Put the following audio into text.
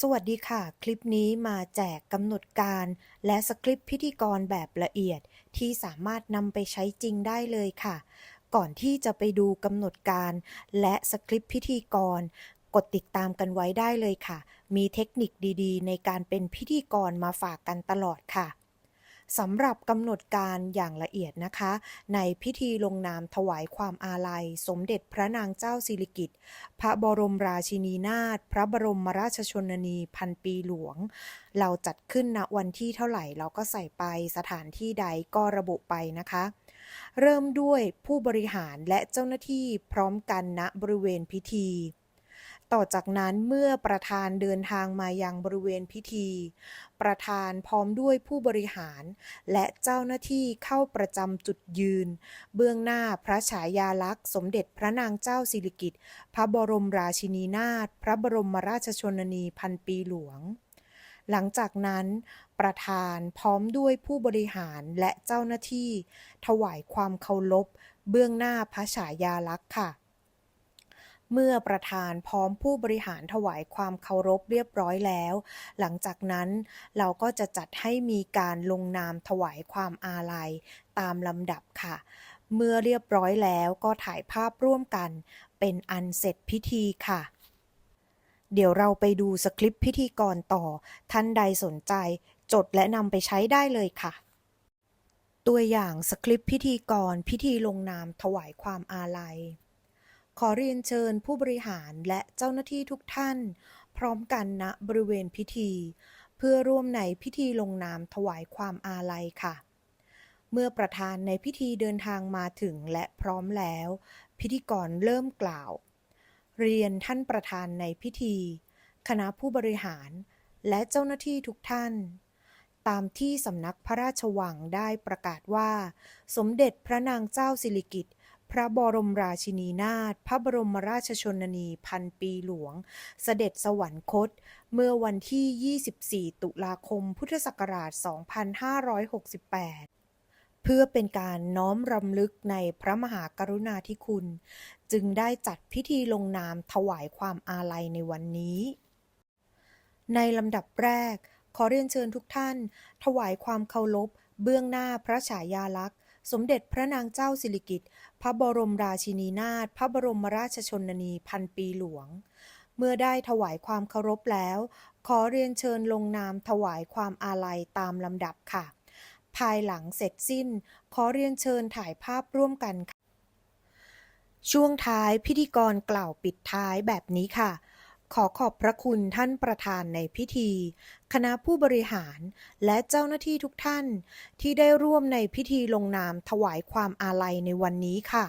สวัสดีค่ะ คลิปนี้มาแจกกำหนดการ และสคริปต์พิธีกรแบบละเอียดที่สามารถนำไปใช้จริงได้เลยค่ะ ก่อนที่จะไปดูกำหนดการ และสคริปต์พิธีกร กดติดตามกันไว้ได้เลยค่ะ มีเทคนิคดีๆ ในการเป็นพิธีกรมาฝากกันตลอดค่ะ สำหรับกำหนดการอย่างละเอียดนะคะ ในพิธีลงนามถวายความอาลัย สมเด็จพระนางเจ้าสิริกิติ์พระบรมราชินีนาถพระบรมราชชนนีพันปีหลวง เราจัดขึ้นณวันที่เท่าไหร่เราก็ใส่ไปสถานที่ใดก็ระบุไปนะคะ เริ่มด้วยผู้บริหารและเจ้าหน้าที่พร้อมกันณบริเวณพิธี ต่อจากนั้นเมื่อประธานเดินทางมายังบริเวณพิธี ประธานพร้อมด้วยผู้บริหาร และเจ้าหน้าที่เข้าประจำจุดยืน เบื้องหน้าพระฉายาลักษณ์สมเด็จพระนางเจ้าสิริกิติ์พระบรมราชินีนาถพระบรมราชชนนีพันปีหลวง หลังจากนั้น ประธานพร้อมด้วยผู้บริหารและเจ้าหน้าที่ ถวายความเคารพเบื้องหน้าพระฉายาลักษณ์ค่ะ เมื่อประธานพร้อมผู้บริหารถวายความเคารพเรียบร้อยแล้ว หลังจากนั้นเราก็จะจัดให้มีการลงนามถวายความอาลัยตามลำดับค่ะ เมื่อเรียบร้อยแล้วก็ถ่ายภาพร่วมกัน เป็นอันเสร็จพิธีค่ะ เดี๋ยวเราไปดูสคริปต์พิธีกรต่อ ท่านใดสนใจ จดและนำไปใช้ได้เลยค่ะตัวอย่างสคริปต์พิธีกรพิธีลงนามถวายความอาลัย ขอเรียนเชิญผู้บริหารและเจ้าหน้าที่ทุกท่าน พร้อมกันณบริเวณพิธี เพื่อร่วมในพิธีลงนามถวายความอาลัยค่ะ เมื่อประธานในพิธีเดินทางมาถึงและพร้อมแล้ว พิธีกรเริ่มกล่าว เรียนท่านประธานในพิธี คณะผู้บริหาร และเจ้าหน้าที่ทุกท่านตามที่สำนักพระราชวังได้ประกาศว่า สมเด็จพระนางเจ้าสิริกิติ์ พระบรมราชินีนาถพระบรมราชชนนีพันปีหลวง เสด็จสวรรคต เมื่อวันที่ 24 ตุลาคมพุทธศักราช 2568เพื่อเป็นการน้อมรำลึกในพระมหากรุณาธิคุณ จึงได้จัดพิธีลงนามถวายความอาลัยในวันนี้ ในลำดับแรก ขอเรียนเชิญทุกท่าน ถวายความเคารพเบื้องหน้าพระฉายาลักษณ์ สมเด็จพระนางเจ้าสิริกิติ์พระบรมราชินีนาถพระบรมราชชนนีพันปีหลวง เมื่อได้ถวายความเคารพแล้ว ขอเรียนเชิญลงนามถวายความอาลัยตามลำดับค่ะ ภายหลังเสร็จสิ้น ขอเรียนเชิญถ่ายภาพร่วมกันค่ะช่วงท้ายพิธีกรกล่าวปิดท้ายแบบนี้ค่ะ ขอขอบพระคุณท่านประธานในพิธี คณะผู้บริหาร และเจ้าหน้าที่ทุกท่าน ที่ได้ร่วมในพิธีลงนามถวายความอาลัยในวันนี้ค่ะ